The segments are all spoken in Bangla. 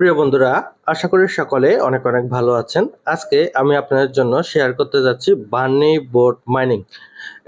প্রিয় বন্ধুরা, আশা করি সকলে অনেক অনেক ভালো আছেন। আজকে আমি আপনাদের জন্য শেয়ার করতে যাচ্ছি বার্নি বোট মাইনিং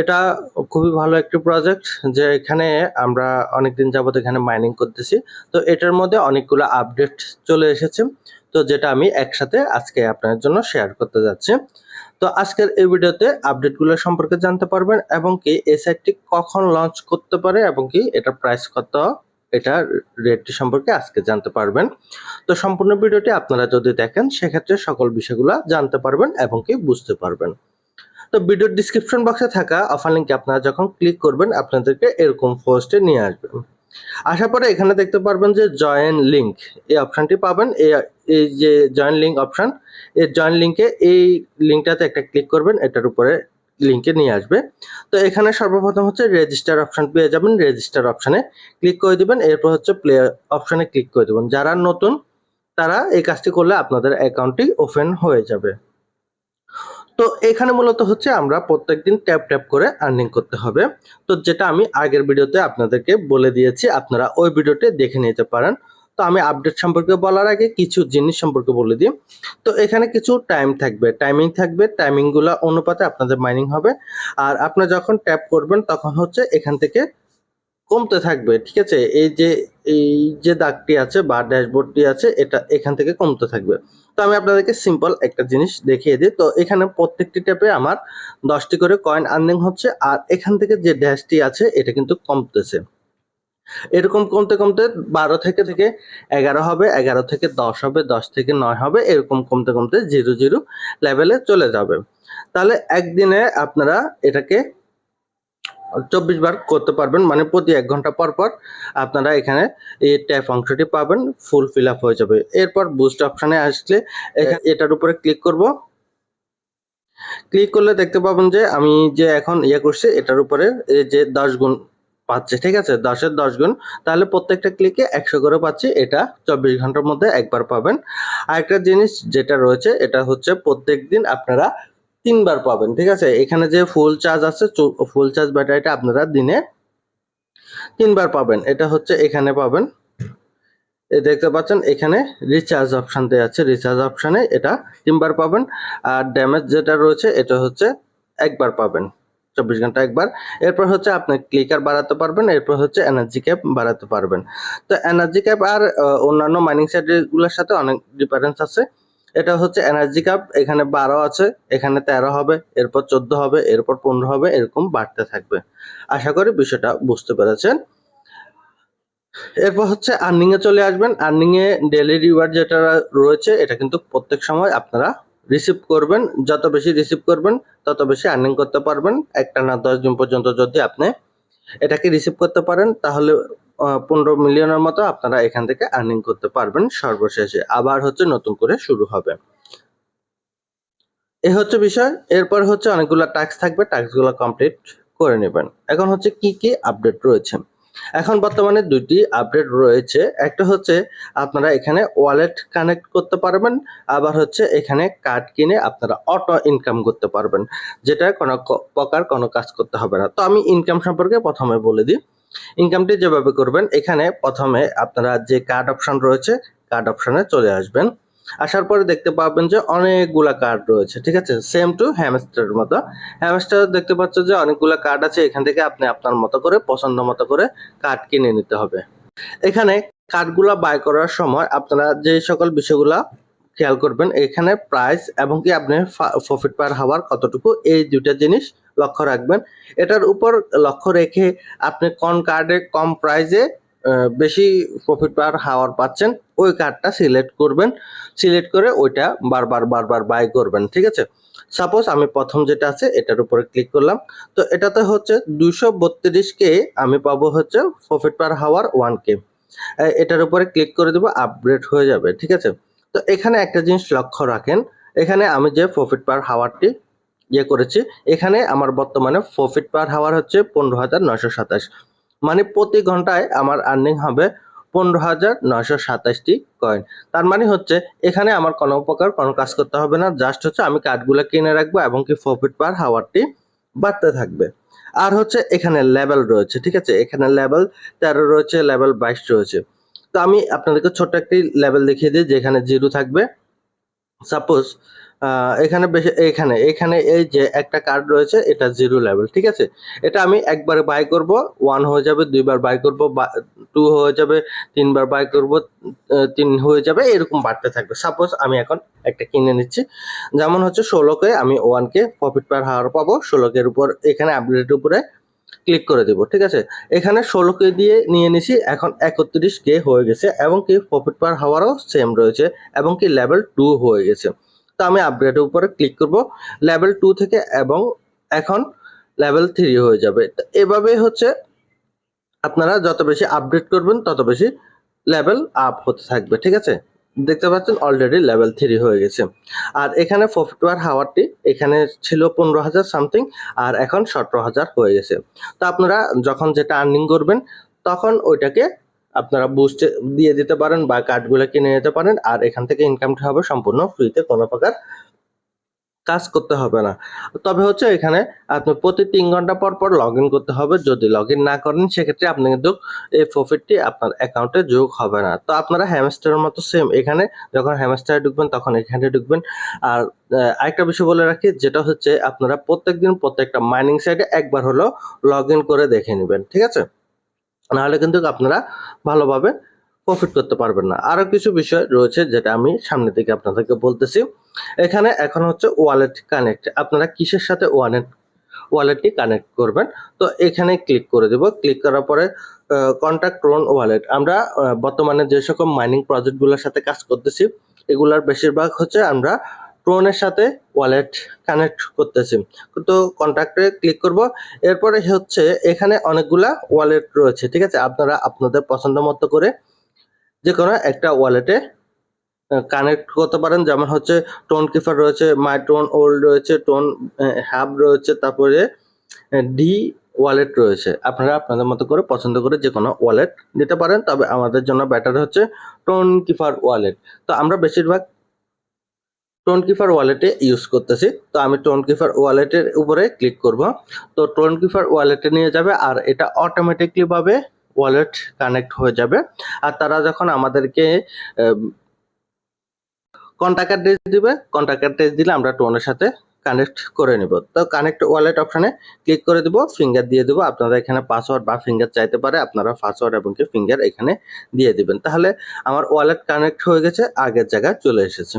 এটা খুবই ভালো একটি প্রজেক্ট যে এখানে আমরা অনেকদিন যাবত এখানে মাইনিং করতেছি। তো এটার মধ্যে অনেকগুলো আপডেট চলে এসেছে। তো যেটা আমি একসাথে আজকে আপনাদের জন্য শেয়ার করতে যাচ্ছি। তো আজকের এই ভিডিওতে আপডেটগুলো সম্পর্কে জানতে পারবেন এবং কি এই সাইটটি কখন লঞ্চ করতে পারে এবং কি এটার প্রাইস কত এটা রেটটি সম্পর্কে আজকে জানতে পারবেন। তো সম্পূর্ণ ভিডিওটি আপনারা যদি দেখেন, সেক্ষেত্রে সকল বিষয়গুলো জানতে পারবেন এবং কি বুঝতে পারবেন। তো ভিডিওর ডিসক্রিপশন বক্সে থাকা অফার লিঙ্কে আপনারা যখন ক্লিক করবেন, আপনাদেরকে এরকম পোস্টে নিয়ে আসবেন। আসার পরে এখানে দেখতে পারবেন যে জয়েন লিঙ্ক এই অপশনটি পাবেন। এই যে জয়েন লিঙ্ক অপশন এই জয়েন লিঙ্কে এই লিঙ্কটাতে একটা ক্লিক করবেন। এটার উপরে লিঙ্কে নিয়ে আসবে। তো এখানে সর্বপ্রথম হচ্ছে রেজিস্টার অপশন পেয়ে যাবেন। রেজিস্টার অপশানে ক্লিক করে দিবেন। এরপর হচ্ছে প্লে অপশানে ক্লিক করে দেবেন। যারা নতুন, তারা এই কাজটি করলে আপনাদের অ্যাকাউন্টটি ওপেন হয়ে যাবে। তো এখানে মূলত হচ্ছে আমরা প্রত্যেকদিন ট্যাপ ট্যাপ করে আর্নিং করতে হবে। তো যেটা আমি আগের ভিডিওতে আপনাদেরকে বলে দিয়েছি, আপনারা ওই ভিডিওটি দেখে নিতে পারেন। তো আমি আপডেট সম্পর্কে বলার আগে কিছু জিনিস সম্পর্কে বলে দিই। তো এখানে কিছু টাইম থাকবে। টাইমিং থাকবে টাইমিংগুলো অনুপাতে আপনাদের মাইনিং হবে। আর আপনি যখন ট্যাপ করবেন, তখন হচ্ছে এখান থেকে কমতে থাকবে, ঠিক আছে? এই যে এই যে দাগটি আছে বা ড্যাশবোর্ডটি আছে, এটা এখান থেকে কমতে থাকবে। তো আমি আপনাদেরকে সিম্পল একটা জিনিস দেখিয়ে দিই। তো এখানে প্রত্যেকটি ট্যাপে আমার দশটি করে কয়েন আর্নিং হচ্ছে, আর এখান থেকে যে ড্যাশটি আছে, এটা কিন্তু কমতেছে। এরকম কমতে কমতে বারো থেকে থেকে এগারো হবে, এগারো থেকে দশ হবে, দশ থেকে নয় হবে, এরকম কমতে কমতে জিরো জিরো লেভেলে চলে যাবে। তাহলে একদিনে আপনারা এটাকে চব্বিশ বার করতে পারবেন মানে প্রতি এক ঘণ্টা পর পর আপনারা এখানে এই ট্যাপ অংশটি পাবেন, ফুল ফিল আপ হয়ে যাবে। এরপর বুস্ট অপশানে আসলে এটার উপরে ক্লিক করব। ক্লিক করলে দেখতে পাবেন যে আমি যে এখন ইয়ে করছি, এটার উপরে যে দশ গুণ পাচ্ছে, ঠিক আছে? দশের দশ গুণ, তাহলে প্রত্যেকটা ক্লিকে একশো করে পাচ্ছি, এটা চব্বিশ ঘণ্টার মধ্যে একবার পাবেন। আরেকটা জিনিস যেটা রয়েছে, এটা হচ্ছে প্রত্যেক দিন আপনারা তিনবার পাবেন, ঠিক আছে? এখানে যে ফুল চার্জ আছে ফুল চার্জ ব্যাটারিটা আপনারা দিনে তিনবার পাবেন, এটা হচ্ছে এখানে পাবেন। দেখতে পাচ্ছেন, এখানে রিচার্জ অপশান দেওয়া আছে রিচার্জ অপশানে এটা তিনবার পাবেন। আর ড্যামেজ যেটা রয়েছে, এটা হচ্ছে একবার পাবেন। চব্বিশ ঘণ্টা একবার। এরপর হচ্ছে আপনি ক্লিকার বাড়াতে পারবেন, এরপর হচ্ছে এনার্জি ক্যাপ বাড়াতে পারবেন। তো এনার্জি ক্যাপ আর অন্যান্য মাইনিং সাইটগুলোর সাথে অনেক ডিফারেন্স আছে। এটা হচ্ছে এনার্জি কাপ এখানে বারো আছে, এখানে তেরো হবে, এরপর চোদ্দ হবে, এরপর পনেরো হবে, এরকম বাড়তে থাকবে। আশা করি বিষয়টা বুঝতে পেরেছেন। এরপর হচ্ছে আর্নিং এ চলে আসবেন। আর্নিং এ ডেলি রিওয়ার্ড যেটা রয়েছে, এটা কিন্তু প্রত্যেক সময় আপনারা রিসিভ করবেন, যত বেশি রিসিভ করবেন, তত বেশি আর্নিং করতে পারবেন। একটা না দশ দিন পর্যন্ত যদি আপনি এটাকে রিসিভ করতে পারেন, তাহলে পনেরো মিলিয়নের মতো আপনারা এখান থেকে আর্নিং করতে পারবেন সর্বশেষে। আবার হচ্ছে নতুন করে শুরু হবে। এ হচ্ছে বিষয়। এরপর হচ্ছে অনেকগুলো টাস্ক থাকবে টাস্কগুলো কমপ্লিট করে নেবেন। এখন হচ্ছে কি কি আপডেট রয়েছে? এখন বর্তমানে দুইটি আপডেট রয়েছে। একটা হচ্ছে আপনারা এখানে ওয়ালেট কানেক্ট করতে পারবেন, আবার হচ্ছে এখানে কার্ড কিনে আপনারা অটো ইনকাম করতে পারবেন, যেটা কোনো প্রকার কোনো কাজ করতে হবে না। তো আমি ইনকাম সম্পর্কে প্রথমে বলে দিই। ইনকামটি যেভাবে করবেন, এখানে প্রথমে আপনারা যে কার্ড অপশন রয়েছে কার্ড অপশনে চলে আসবেন। আসার পরে দেখতে পাবেন যে অনেকগুলা কার্ড রয়েছে, ঠিক আছে? সেম টু হ্যামস্টারের মতো। হ্যামস্টার দেখতে পাচ্ছ যে অনেকগুলা কার্ড আছে, এখান থেকে আপনি আপনার মতো করে, পছন্দ মতো করে কার্ড কিনে নিতে হবে। এখানে কার্ডগুলা বাই করার সময় আপনারা যে সকল বিষয়গুলা খেয়াল করবেন, এখানে প্রাইস এবং কি আপনি প্রফিট পার হওয়ার কতটুকু, এই দুইটা জিনিস লক্ষ্য রাখবেন। এটার উপর লক্ষ্য রেখে আপনি কোন কার্ডে কম প্রাইসে বেশি প্রফিট পার হাওয়ার পাচ্ছেন, ওই কার্ডটা সিলেক্ট করবেন। সিলেক্ট করে ওইটা বারবার বারবার বাই করবেন, ঠিক আছে? সাপোজ আমি প্রথম যেটা আছে, এটার উপরে ক্লিক করলাম। তো এটাতে হচ্ছে দুশো বত্রিশ কে আমি পাবো হচ্ছে প্রফিট পার হাওয়ার ওয়ান কে এটার উপরে ক্লিক করে দেবো আপগ্রেড হয়ে যাবে, ঠিক আছে? তো এখানে একটা জিনিস লক্ষ্য রাখেন, এখানে আমি যে প্রফিট পার হাওয়ারটি ইয়ে করেছি, এখানে আমার বর্তমানে প্রফিট পার হাওয়ার হচ্ছে পনেরো হাজার নয়শো সাতাশ। মানে প্রতি ঘন্টায় আমার আর্নিং হবে পনেরো হাজার নয়শো সাতাশটি কয়েন তার মানে হচ্ছে, এখানে আমার কোনো প্রকার কোনো কাজ করতে হবে না। জাস্ট হচ্ছে আমি কার্ডগুলো কিনে রাখব এবং কি প্রফিট পার হাওয়ারটি বাড়তে থাকবে। আর হচ্ছে এখানে লেভেল রয়েছে, ঠিক আছে? এখানে লেভেল তেরো রয়েছে লেভেল বাইশ রয়েছে। তো আমি আপনাদেরকে ছোট্ট একটি লেভেল দেখিয়ে দিই, যেখানে জিরো থাকবে। সাপোজ এখানে বেশি, এখানে এখানে এই যে একটা কার্ড রয়েছে, এটা জিরো লেভেল ঠিক আছে? এটা আমি একবার বাই করব ওয়ান হয়ে যাবে, দুইবার বাই করব টু হয়ে যাবে, তিনবার বাই করব তিন হয়ে যাবে, এরকম বাড়তে থাকবে। সাপোজ আমি এখন একটা কিনে নিচ্ছি, যেমন হচ্ছে ষোলোকে আমি ওয়ানকে প্রফিট পার হাওয়ার পাবো ষোলোকের উপর, এখানে আপডেটের উপরে ক্লিক করে দেবো, ঠিক আছে? এখানে ষোলোকে দিয়ে নিয়ে নিছি, এখন একত্রিশ কে হয়ে গেছে, এবং কি প্রফিট পার হাওয়ারও সেম রয়েছে, এবং কি লেভেল টু হয়ে গেছে। তো আমি আপগ্রেডের উপরে ক্লিক করব। লেভেল টু থেকে এবং এখন লেভেল থ্রি হয়ে যাবে। তো এভাবে হচ্ছে আপনারা যত বেশি আপডেট করবেন, তত বেশি লেভেল আপ হতে থাকবে, ঠিক আছে? দেখতে পাচ্ছেন অলরেডি লেভেল থ্রি হয়ে গেছে। আর এখানে প্রফিটওয়ার হাওয়ারটি এখানে ছিল পনেরো হাজার সামথিং আর এখন সতেরো হাজার হয়ে গেছে। তো আপনারা যখন যেটা আর্নিং করবেন, তখন ওইটাকে আপনারা বুস্টে দিয়ে দিতে পারেন বা কার্ডগুলো কিনে নিতে পারেন, আর এখান থেকে ইনকামটা হবে সম্পূর্ণ ফ্রিতে কোনো প্রকার কাজ করতে হবে না। তবে হচ্ছে এখানে আপনি প্রতি তিন ঘণ্টা পর পর লগ করতে হবে, যদি লগ না করেন সেক্ষেত্রে আপনি কিন্তু এই প্রফিটটি আপনার অ্যাকাউন্টে যোগ হবে না। তো আপনারা হ্যামস্টারের মতো সেম এখানে যখন হ্যামস্টারে ঢুকবেন তখন এখানে ঢুকবেন। আর আরেকটা বিষয় বলে রাখি, যেটা হচ্ছে আপনারা প্রত্যেকদিন প্রত্যেকটা মাইনিং সাইটে একবার হলো লগ করে দেখে নেবেন, ঠিক আছে? নাহলে কিন্তু আপনারা ভালোভাবে প্রফিট করতে পারবেন না। আরও কিছু বিষয় রয়েছে যেটা আমি সামনের দিকে আপনাদেরকে বলতেছি। এখানে এখন হচ্ছে ওয়ালেট কানেক্ট আপনারা কিসের সাথে ওয়ালেট ওয়ালেটটি কানেক্ট করবেন? তো এখানে ক্লিক করে দেব। ক্লিক করার পরে কন্ট্যাক্ট রোন ওয়ালেট আমরা বর্তমানে যে সকল মাইনিং প্রজেক্টগুলোর সাথে কাজ করতেছি, এগুলার বেশিরভাগ হচ্ছে আমরা ট্রোনের সাথে ওয়ালেট কানেক্ট করতেছি। তো কন্ট্যাক্টে ক্লিক করব। এরপরে হচ্ছে এখানে অনেকগুলা ওয়ালেট রয়েছে, ঠিক আছে? আপনারা আপনাদের পছন্দ মতো করে যে কোনো একটা ওয়ালেটে কানেক্ট করতে পারেন। যেমন হচ্ছে টোন কিফার রয়েছে, মাই টোন ওল্ড রয়েছে, টোন হ্যাব রয়েছে, তারপরে ডি ওয়ালেট রয়েছে। আপনারা আপনাদের মতো করে পছন্দ করে যে কোনো ওয়ালেট নিতে পারেন। তবে আমাদের জন্য ব্যাটার হচ্ছে টোন কিফার ওয়ালেট। তো আমরা বেশিরভাগ টোন কিফার ওয়ালেটে ইউজ করতেছি। তো আমি টোন কিফার ওয়ালেটের উপরে ক্লিক করব। তো টোন কিফার ওয়ালেটে নিয়ে যাবে আর এটা অটোমেটিকলি ভাবে ওয়ালেট কানেক্ট হয়ে যাবে। আর তারা যখন আমাদেরকে কন্ট্যাক্ট অ্যাড্রেস দিবে কন্ট্যাক্ট অ্যাড্রেস দিলে আমরা টোনের সাথে কানেক্ট করে নিব। তো কানেক্ট ওয়ালেট অপশানে ক্লিক করে দিব ফিঙ্গার দিয়ে দেবো। আপনারা এখানে পাসওয়ার্ড বা ফিঙ্গার চাইতে পারে, আপনারা পাসওয়ার্ড এবং কি ফিঙ্গার এখানে দিয়ে দিবেন। তাহলে আমার ওয়ালেট কানেক্ট হয়ে গেছে, আগের জায়গায় চলে এসেছে।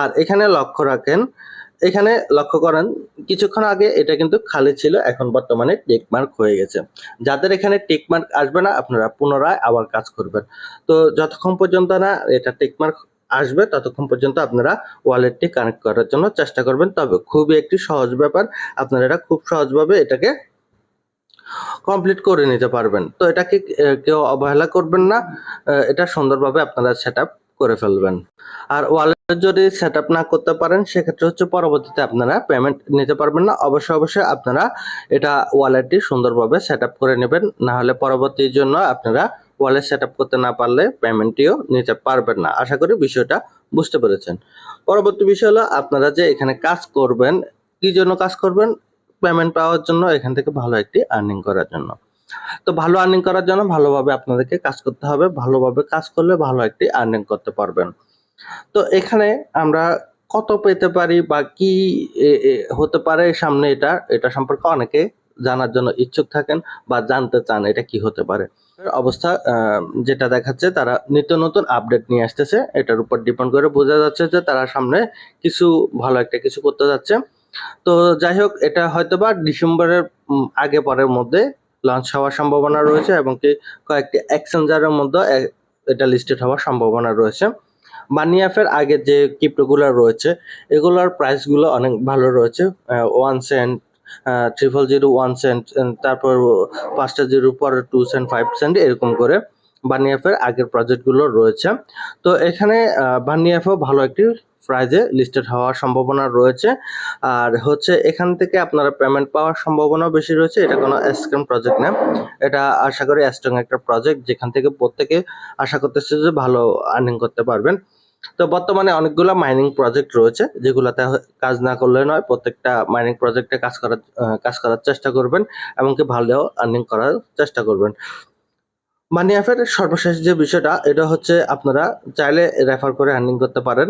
আর এখানে লক্ষ্য রাখেন, এখানে লক্ষ্য করেন, কিছুক্ষণ আগে এটা কিন্তু খালি ছিল, এখন বর্তমানে টেক মার্ক হয়ে গেছে। যাদের এখানে টেকমার্ক আসবে না, আপনারা পুনরায় আবার কাজ করবেন। তো যতক্ষণ পর্যন্ত না এটা টেক মার্ক আসবে, ততক্ষণ পর্যন্ত আপনারা ওয়ালেটটি কানেক্ট করার জন্য চেষ্টা করবেন। তবে খুবই একটি সহজ ব্যাপার, আপনারা এটা খুব সহজভাবে এটাকে কমপ্লিট করে নিতে পারবেন। তো এটাকে কেউ অবহেলা করবেন না এটা সুন্দরভাবে আপনারা সেট করে ফেলবেন। আর ওয়ালেট যদি সেট আপ না করতে পারেন, সেক্ষেত্রে হচ্ছে পরবর্তীতে আপনারা পেমেন্ট নিতে পারবেন না। অবশ্যই অবশ্যই আপনারা এটা ওয়ালেটটি সুন্দরভাবে সেট আপ করে নেবেন। না হলে পরবর্তীর জন্য আপনারা ওয়ালেট সেট আপ করতে না পারলে পেমেন্টটিও নিতে পারবেন না। আশা করি বিষয়টা বুঝতে পেরেছেন। পরবর্তী বিষয় হলো, আপনারা যে এখানে কাজ করবেন, কি জন্য কাজ করবেন? পেমেন্ট পাওয়ার জন্য, এখান থেকে ভালো একটি আর্নিং করার জন্য। তো ভালো আর্নিং করার জন্য ভালোভাবে আপনাদেরকে কাজ করতে হবে। ভালোভাবে কাজ করলে ভালো একটি আর্নিং করতে পারবেন। তো এখানে আমরা কত পেতে পারি বা কি হতে পারে সামনে এটা এটা সম্পর্কে অনেকে জানার জন্য ইচ্ছুক থাকেন বা জানতে চান এটা কি হতে পারে। অবস্থা যেটা দেখাচ্ছে তারা নিত্য নতুন আপডেট নিয়ে আসতেছে, এটার উপর ডিপেন্ড করে বোঝা যাচ্ছে যে তারা সামনে কিছু ভালো একটা কিছু করতে যাচ্ছে। তো যাই হোক, এটা হয়তো বা ডিসেম্বরের আগে পরের মধ্যে লঞ্চ হওয়ার সম্ভাবনা রয়েছে এবং কি কয়েকটি এক্সচেঞ্জারের মধ্যে এটা লিস্টেড হওয়ার সম্ভাবনা রয়েছে। বানিয়াফের আগে যে ক্রিপ্টোগুলো রয়েছে, এগুলোর প্রাইসগুলো অনেক ভালো রয়েছে one cent triple zero one cent তারপর পাঁচটা জিরো পর টু সেন্ট ফাইভ সেন্ট এরকম করে বানিয়াফের আগের প্রজেক্টগুলো রয়েছে। তো এখানে বানিয়াফও ভালো একটি প্রাইজে লিস্টেড হওয়ার সম্ভাবনা রয়েছে। আর হচ্ছে এখান থেকে আপনারা পেমেন্ট পাওয়ার সম্ভাবনা বেশি রয়েছে, এটা কোনো স্ক্যাম প্রজেক্ট না। এটা আশা করি স্ট্রং একটা প্রজেক্ট যেখান থেকে প্রত্যেকে আশা করতেছে যে ভালো আর্নিং করতে পারবেন। তো বর্তমানে অনেকগুলো মাইনিং প্রজেক্ট রয়েছে, যেগুলোতে কাজ না করলে নয়, প্রত্যেকটা মাইনিং প্রজেক্টে কাজ করার কাজ করার চেষ্টা করবেন, এমনকি ভালো আর্নিং করার চেষ্টা করবেন। মানি অ্যাপের সর্বশেষ যে বিষয়টা, এটা হচ্ছে আপনারা চাইলে রেফার করে আর্নিং করতে পারেন।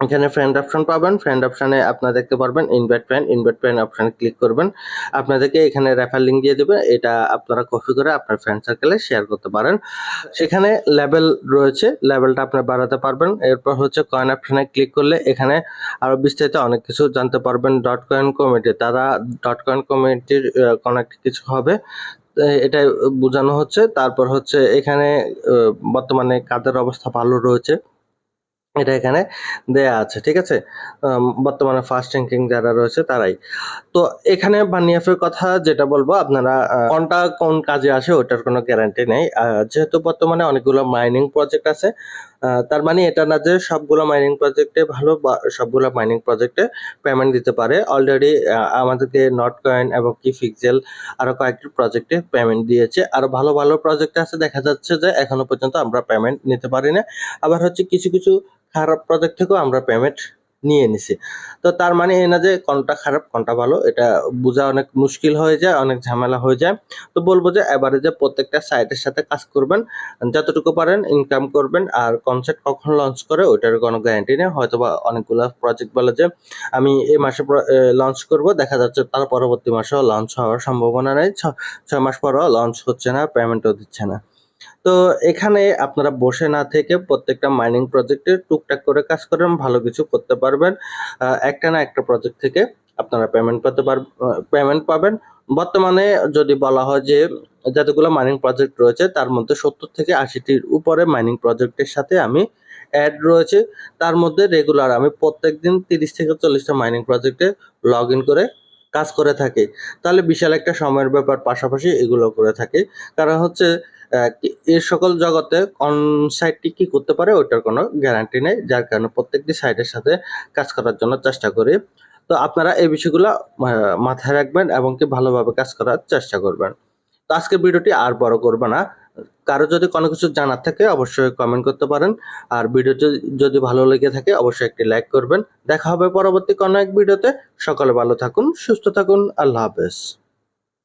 এখানে ফ্রেন্ড অপশন পাবেন। ফ্রেন্ড অপশনে আপনারা দেখতে পারবেন ইনভাইট ফ্রেন্ড ইনভাইট ফ্রেন্ড অপশনে ক্লিক করবেন। আপনাদেরকে এখানে রেফার লিঙ্ক দিয়ে দেবে। এটা আপনারা কপি করে আপনার ফ্রেন্ড সার্কেলে শেয়ার করতে পারেন। সেখানে লেভেল রয়েছে। লেভেলটা আপনারা বাড়াতে পারবেন। এরপর হচ্ছে কয়েন অপশনে ক্লিক করলে এখানে আরও বিস্তারিত অনেক কিছু জানতে পারবেন। ডট কয়েন কমিটি তারা ডট কয়েন কমিটির কনেক্ট কিছু হবে। এটা বোঝানো হচ্ছে। তারপর হচ্ছে এখানে বর্তমানে কাদের অবস্থা ভালো রয়েছে। এটা এখানে দেয়া আছে, ঠিক আছে? বর্তমানে ফার্স্ট র্যাঙ্কিং যারা রয়েছে তারাই। তো এখানে বানিয়াফের কথা যেটা বলব, আপনারা কোনটা কোন কাজে আসে ওটার কোনো গ্যারান্টি নেই। যেহেতু বর্তমানে অনেকগুলো মাইনিং প্রজেক্ট আছে তার মানে এটা না যে সবগুলো মাইনিং প্রজেক্টে ভালো বা সবগুলো মাইনিং প্রজেক্টে পেমেন্ট দিতে পারে। অলরেডি আমাদেরকে নট কয়েন এবং কি ফিক্সেল আরও কয়েকটি প্রজেক্টে পেমেন্ট দিয়েছে। আর ভালো ভালো প্রজেক্ট আছে। দেখা যাচ্ছে যে এখনও পর্যন্ত আমরা পেমেন্ট নিতে পারি না। আবার হচ্ছে কিছু কিছু খারাপ প্রজেক্ট থেকেও আমরা পেমেন্ট নিয়ে নিছি। তো তার মানে এই না যে কোনটা খারাপ, কোনটা ভালো, এটা বোঝা অনেক মুশকিল হয়ে যায়, অনেক ঝামেলা হয়ে যায়। তো বলব যে এবারে যে প্রত্যেকটা সাইটের সাথে কাজ করবেন, যতটুকু পারেন ইনকাম করবেন, আর কনসেপ্ট কখন লঞ্চ করে ওইটার কোনো গ্যারান্টি নেই। হয়তো বা অনেকগুলো প্রজেক্ট বলে যে আমি এই মাসে লঞ্চ করব, দেখা যাচ্ছে তার পরবর্তী মাসেও লঞ্চ হওয়ার সম্ভাবনা নেই ছয় মাস পরও লঞ্চ হচ্ছে না পেমেন্টও দিচ্ছে না। তো এখানে আপনারা বসে না থেকে প্রত্যেকটা মাইনিং প্রজেক্টে টুকটাক করে কাজ করেন ভালো কিছু করতে পারবেন। একটা না একটা প্রজেক্ট থেকে আপনারা পেমেন্ট পেতে পার পেমেন্ট পাবেন। বর্তমানে যদি বলা হয় যে যতগুলো মাইনিং প্রজেক্ট রয়েছে, তার মধ্যে সত্তর থেকে আশিটির উপরে মাইনিং প্রজেক্টের সাথে আমি অ্যাড রয়েছে। তার মধ্যে রেগুলার আমি প্রত্যেকদিন তিরিশ থেকে চল্লিশটা মাইনিং প্রজেক্টে লগ ইন করে কাজ করে থাকি। তাহলে বিশাল একটা সময়ের ব্যাপার পাশাপাশি এগুলো করে থাকি। কারণ হচ্ছে এই সকল জগতে কোন সাইটটি কি করতে পারে ওইটার কোনো গ্যারান্টি নেই। যার কারণে প্রত্যেকটি সাইটের সাথে কাজ করার জন্য চেষ্টা করি। তো আপনারা এই বিষয়গুলো মাথায় রাখবেন এবং কি ভালোভাবে কাজ করার চেষ্টা করবেন। তো আজকের ভিডিওটি আর বড় করবে না। কারও যদি কোনো কিছু জানার থাকে অবশ্যই কমেন্ট করতে পারেন। আর ভিডিওটি যদি ভালো লেগে থাকে অবশ্যই একটি লাইক করবেন। দেখা হবে পরবর্তী কোনো এক ভিডিওতে। সকলে ভালো থাকুন, সুস্থ থাকুন। আল্লাহ হাফেজ।